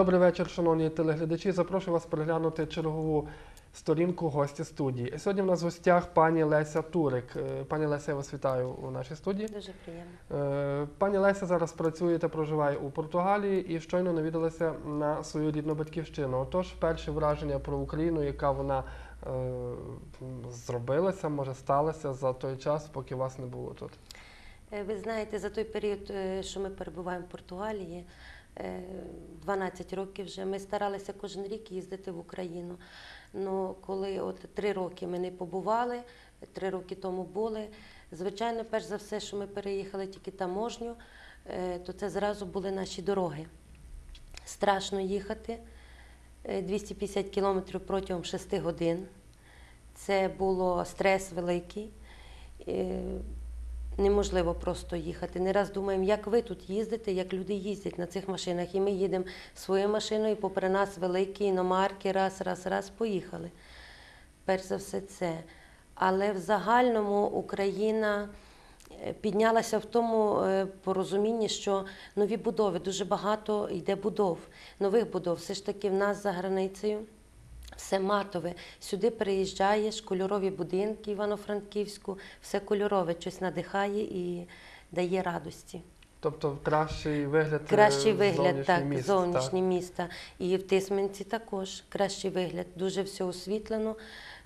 Добрий вечір, шановні телеглядачі. Запрошую вас переглянути чергову сторінку гості студії. Сьогодні в нас в гостях пані Леся Турик. Е, Пані Леся, я вас вітаю у нашій студії. Дуже приємно. Е, Пані Леся зараз працює та проживає у Португалії і щойно навідалася на свою рідну батьківщину. Отож, перші враження про Україну, яка вона е, зробилася, може сталася за той час, поки вас не було тут. Ви знаєте, за той період, що ми перебуваємо в Португалії, 12 років вже, ми старалися кожен рік їздити в Україну. Ну, коли от три роки ми не побували, три роки тому були. Звичайно, перш за все, що ми переїхали тільки таможню, е, то це зразу були наші дороги. Страшно їхати. Е, 250 кілометрів протягом 6 годин. Це було стрес великий. Неможливо просто їхати. Не раз думаємо, як ви тут їздите, як люди їздять на цих машинах. І ми їдемо своєю машиною, попри нас великі іномарки, раз, раз, раз, поїхали. Перш за все це. Але в загальному Україна е, піднялася в тому е, порозумінні, що нові будови, дуже багато йде будов, нових будов. Все ж таки в нас за границею все матове. Сюди приїжджаєш, кольорові будинки Івано-Франківську, все кольорове, щось надихає і дає радості. Тобто кращий вигляд е, Кращий вигляд, так, міст, зовнішнє міста. І в Тисменці також кращий вигляд. Дуже все освітлено.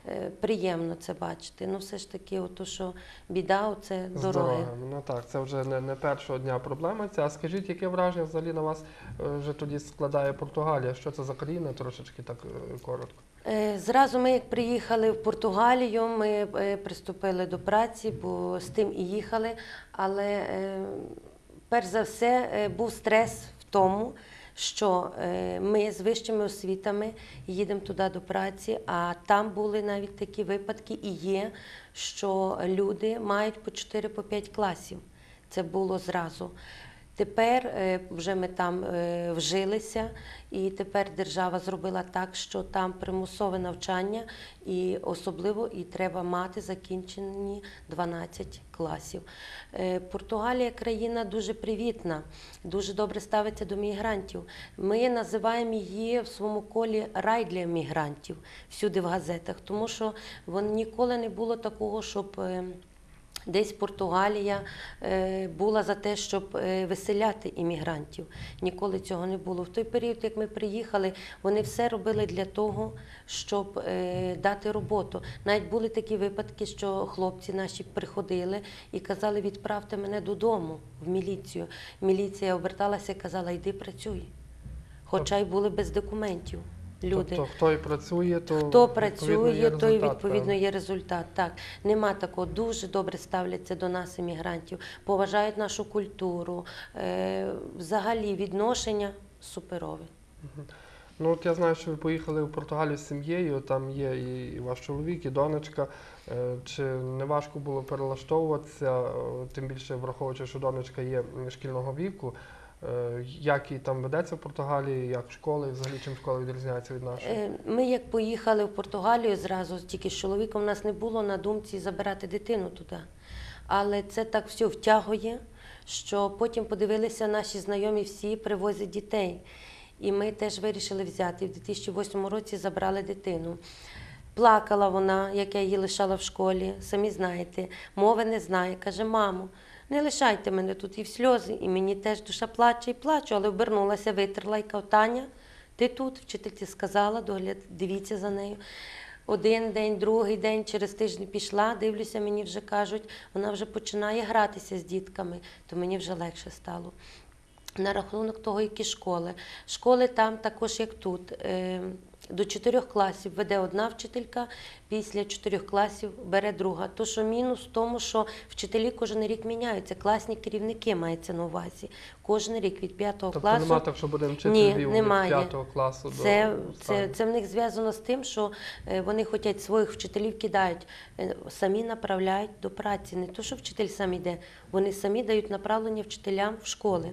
Е, Приємно це бачити. Ну, все ж таки, ото, що біда, це дороги. Ну так, це вже не, не першого дня проблема. Ця. А скажіть, яке враження взагалі на вас е, вже тоді складає Португалія? Що це за країна? Трошечки так е, коротко. Зразу ми, як приїхали в Португалію, ми приступили до праці, бо з тим і їхали. Але перш за все був стрес в тому, що е, ми з вищими освітами їдемо туди до праці, а там були навіть такі випадки і є, що люди мають по 4-5 класів. Це було зразу. Тепер е, вже ми там е, вжилися, і тепер держава зробила так, що там примусове навчання, і особливо і треба мати закінчені 12 класів. Е, Португалія країна дуже привітна, дуже добре ставиться до мігрантів. Ми називаємо її в своєму колі рай для мігрантів всюди в газетах, тому що ніколи не було такого, щоб. Десь Португалія е, була за те, щоб е, виселяти іммігрантів. Ніколи цього не було. В той період, як ми приїхали, вони все робили для того, щоб е, дати роботу. Навіть були такі випадки, що хлопці наші приходили і казали, відправте мене додому в міліцію. Міліція оберталася і казала, йди працюй. Хоча й були без документів. Люди. Тобто, хто і працює, то Хто працює, є той результат, відповідно є результат. Так, нема такого. Дуже добре ставляться до нас іммігрантів, поважають нашу культуру. Е, взагалі відношення суперове. Ну от я знаю, що ви поїхали в Португалію з сім'єю, там є і ваш чоловік, і донечка. Е, Чи не важко було перелаштовуватися, е, тим більше враховуючи, що донечка є шкільного віку. Е, Як їй там ведеться в Португалії, як школи, взагалі чим школа відрізняється від нашої? Е, Ми як поїхали в Португалію зразу, тільки з чоловіком у нас не було на думці забирати дитину туди. Але це так все втягує, що потім подивилися наші знайомі всі привозять дітей. І ми теж вирішили взяти. В 2008 році забрали дитину. Плакала вона, як я її лишала в школі, самі знаєте, мови не знає. Каже, мамо, не лишайте мене тут і в сльози. І мені теж душа плаче і плачу, але обернулася, витерла і Таня, ти тут, вчительці сказала, догляд, дивіться за нею. Один день, другий день, через тиждень пішла, дивлюся, мені вже кажуть, вона вже починає гратися з дітками, то мені вже легше стало. На рахунок того, які школи. Школи там також, як тут. До чотирьох класів веде одна вчителька, після чотирьох класів бере друга. То, що мінус в тому, що вчителі кожен рік міняються, класні керівники мається на увазі. Кожен рік від п'ятого Тобто класу. нема так, що будемо вчити Ні, від 5 класу до Це, це, в них зв'язано з тим, що е, вони хочуть своїх вчителів кидають, е, самі направляють до праці. Не то, що вчитель сам йде, вони самі дають направлення вчителям в школи.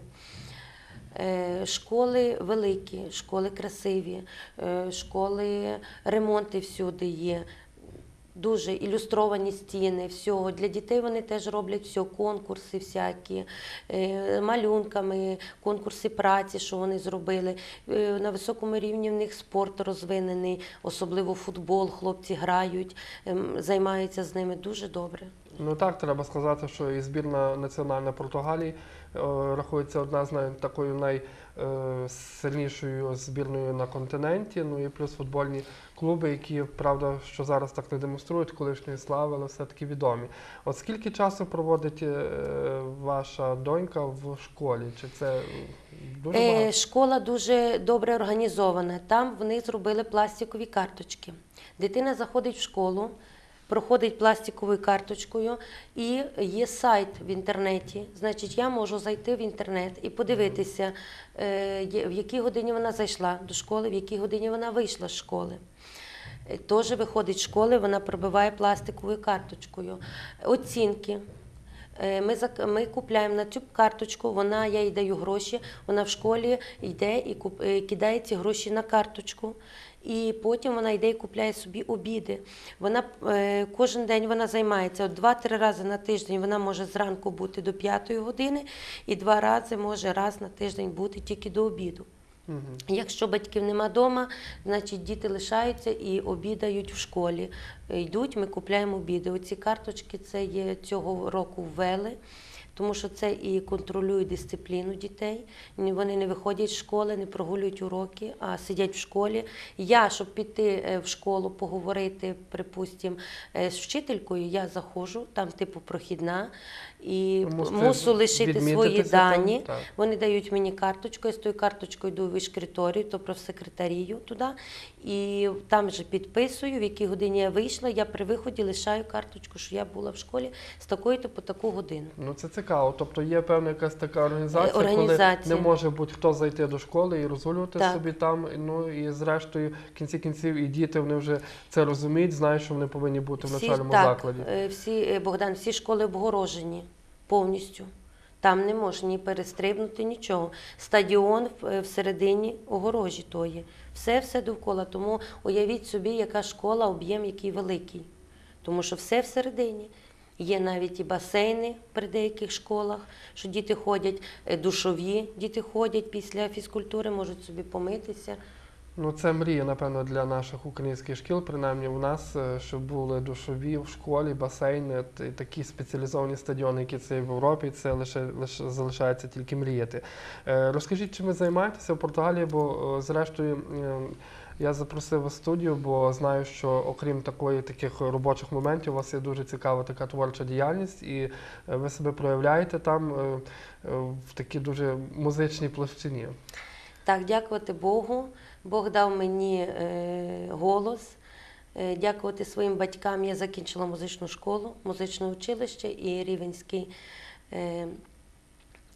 Е, Школи великі, школи красиві, е, школи ремонти всюди є. Дуже ілюстровані стіни, всього. Для дітей вони теж роблять все, конкурси всякі, е, малюнками, конкурси праці, що вони зробили. На високому рівні в них спорт розвинений, особливо футбол. Хлопці грають, ем, займаються з ними дуже добре. Ну так, треба сказати, що і збірна національна Португалії е, рахується одна з най, такою найсильнішою збірною на континенті. Ну і плюс футбольні клуби, які, правда, що зараз так не демонструють колишньої слави, але все-таки відомі. От скільки часу проводить е, ваша донька в школі? Чи це е, дуже Е, багато? школа дуже добре організована. Там вони зробили пластикові карточки. Дитина заходить в школу, проходить пластиковою карточкою, і є сайт в інтернеті. Значить, я можу зайти в інтернет і подивитися, е, в якій годині вона зайшла до школи, в якій годині вона вийшла з школи. Е, Теж виходить з школи, вона пробиває пластиковою карточкою. Оцінки. Е, Ми, ми купляємо на цю карточку, вона, я їй даю гроші, вона в школі йде і куп, е, кидає ці гроші на карточку. І потім вона йде і купляє собі обіди. Вона е, кожен день вона займається два-три рази на тиждень. Вона може зранку бути до п'ятої години, і два рази може раз на тиждень бути тільки до обіду. Мгм. Якщо батьків нема вдома, значить діти лишаються і обідають в школі. Йдуть, ми купляємо обіди. Оці карточки це є цього року ввели, тому що це і контролює дисципліну дітей. Вони не виходять з школи, не прогулюють уроки, а сидять в школі. Я, щоб піти е, в школу, поговорити, припустимо, е, з вчителькою, я заходжу, там типу прохідна, і Мусите мусу лишити свої відмітитися там, дані. Вони дають мені карточку, я з тою карточкою йду в вишкриторію, тобто в секретарію туди, і там же підписую, в якій годині я вийшла. Я при виході лишаю карточку, що я була в школі з такої-то по таку годину. Ну це цікаво. Тобто є певна якась така організація, організація. коли не може будь-хто зайти до школи і розгулювати Так. собі там. Ну і зрештою, в кінці кінців, і діти вони вже це розуміють, знають, що вони повинні бути в навчальному так, закладі. е, всі, е, Богдан, всі школи обгорожені повністю. Там не можна ні перестрибнути, нічого. Стадіон е, всередині огорожі тої. Все, все довкола. Тому уявіть собі, яка школа, об'єм який великий. Тому що все всередині. Є навіть і басейни при деяких школах, що діти ходять, е, душові діти ходять після фізкультури, можуть собі помитися. Ну це мрія, напевно, для наших українських шкіл, принаймні в нас, е, щоб були душові в школі, басейни, такі спеціалізовані стадіони, які це в Європі. Це лише лише залишається тільки мріяти. Е, Розкажіть, чим ви займаєтеся в Португалії, бо е, зрештою. Я запросив вас в студію, бо знаю, що окрім такої таких робочих моментів, у вас є дуже цікава така творча діяльність, і ви себе проявляєте там в такій дуже музичній площині. Так, дякувати Богу. Бог дав мені е, голос. Е, дякувати своїм батькам. Я закінчила музичну школу, музичне училище і Рівенський е,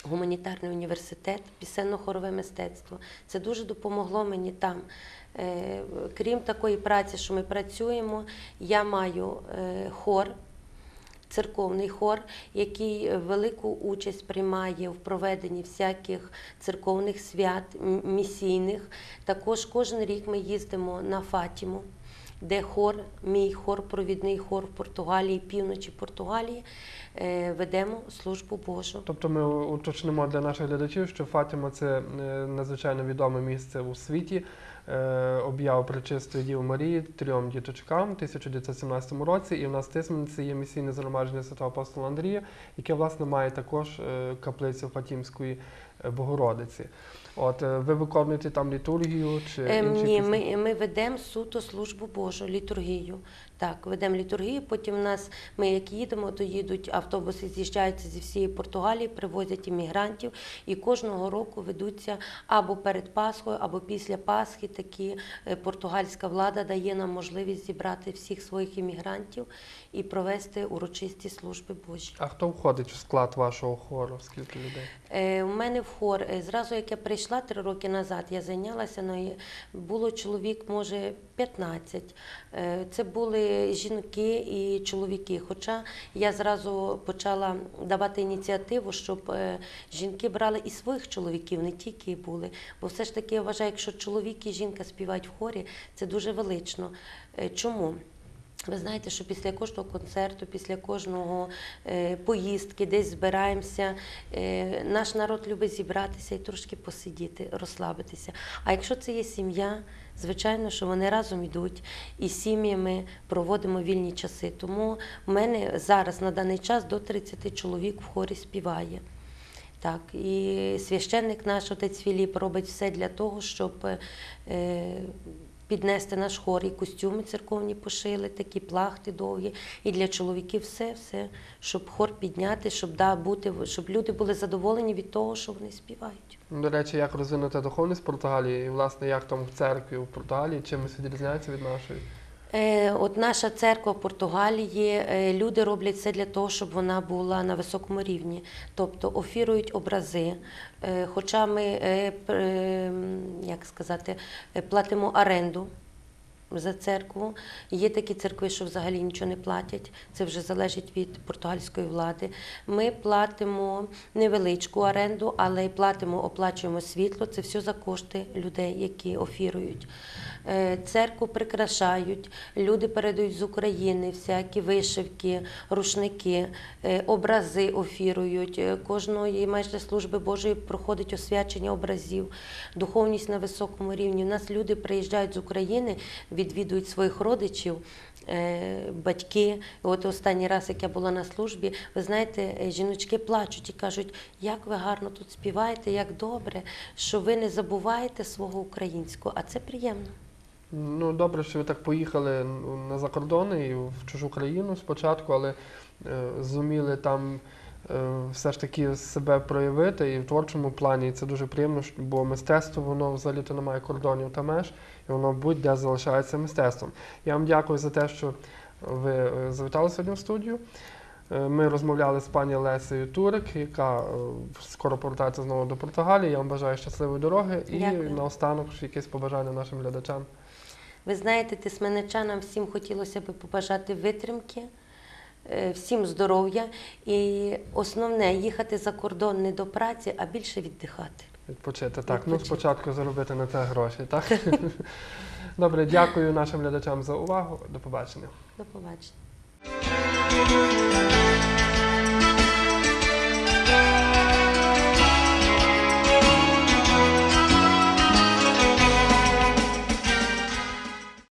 гуманітарний університет, пісенно-хорове мистецтво. Це дуже допомогло мені там. Крім такої праці, що ми працюємо, я маю хор церковний хор, який е, велику участь приймає в проведенні всяких церковних свят, місійних. Також кожен рік ми їздимо на Фатіму, де хор, мій хор, провідний хор в Португалії, півночі Португалії, е, ведемо службу Божу. Тобто ми уточнимо для наших глядачів, що Фатіма це е, надзвичайно відоме місце у світі. Е, Об'яв Пречистої Діви Марії трьом діточкам у 1917 році. І в нас в Тисмениці є місійне згромадження святого апостола Андрія, яке власне має також е, каплицю Фатімської е, Богородиці. От ви виконуєте там літургію чи Ем, інші Ні, пісні? ми, ми ведемо суто службу Божу, літургію. Так, ведемо літургію. Потім в нас, ми як їдемо, то їдуть автобуси, з'їжджаються зі всієї Португалії, привозять іммігрантів. І кожного року ведуться або перед Пасхою, або після Пасхи. Такі е, португальська влада дає нам можливість зібрати всіх своїх іммігрантів і провести урочисті служби Божі. А хто входить в склад вашого хору? Скільки людей? Е, У мене в хор е, зразу, як я прийшла три роки назад, я зайнялася, ну, було чоловік, може, 15. Е, Це були жінки і чоловіки. Хоча я зразу почала давати ініціативу, щоб е, жінки брали і своїх чоловіків, не тільки були. Бо все ж таки я вважаю, якщо чоловік і жінка співають в хорі, це дуже велично. Е, Чому? Ви знаєте, що після кожного концерту, після кожного е, поїздки, десь збираємося. Е, наш народ любить зібратися і трошки посидіти, розслабитися. А якщо це є сім'я, звичайно, що вони разом йдуть і сім'ями проводимо вільні часи. Тому в мене зараз на даний час до 30 чоловік в хорі співає. Так, і священник наш отець Філіп робить все для того, щоб е, піднести наш хор, і костюми церковні пошили, такі плахти довгі. І для чоловіків все, все, щоб хор підняти, щоб да, бути, щоб люди були задоволені від того, що вони співають. До речі, як розвинути духовність в Португалії і, власне, як там в церкві в Португалії, чимось відрізняється від нашої? Е, От наша церква в Португалії, е, люди роблять все для того, щоб вона була на високому рівні. Тобто офірують образи. Е, Хоча ми, як сказати, платимо оренду за церкву. Є такі церкви, що взагалі нічого не платять. Це вже залежить від португальської влади. Ми платимо невеличку оренду, але й платимо, оплачуємо світло. Це все за кошти людей, які офірують. Е, Церкву прикрашають, люди передають з України всякі вишивки, рушники, е, образи офірують. Е, Кожної майже служби Божої проходить освячення образів, духовність на високому рівні. У нас люди приїжджають з України, відвідують своїх родичів. Батьки, от останній раз, як я була на службі, ви знаєте, жіночки плачуть і кажуть, як ви гарно тут співаєте, як добре, що ви не забуваєте свого українського, а це приємно. Ну, добре, що ви так поїхали на закордони і в чужу країну спочатку, але е, зуміли там е, все ж таки себе проявити і в творчому плані. І це дуже приємно, бо мистецтво воно взагалі то не має кордонів та меж, і воно будь-де залишається мистецтвом. Я вам дякую за те, що ви е, завітали сьогодні в студію. Ми розмовляли з пані Лесею Турик, яка скоро повертається знову до Португалії. Я вам бажаю щасливої дороги і Дякую. наостанок ще якесь побажання нашим глядачам. Ви знаєте, тисменичанам всім хотілося б побажати витримки, е, всім здоров'я і основне їхати за кордон не до праці, а більше віддихати. Відпочити. Так, ну спочатку заробити на це гроші, так? Добре, дякую нашим глядачам за увагу. До побачення. До побачення.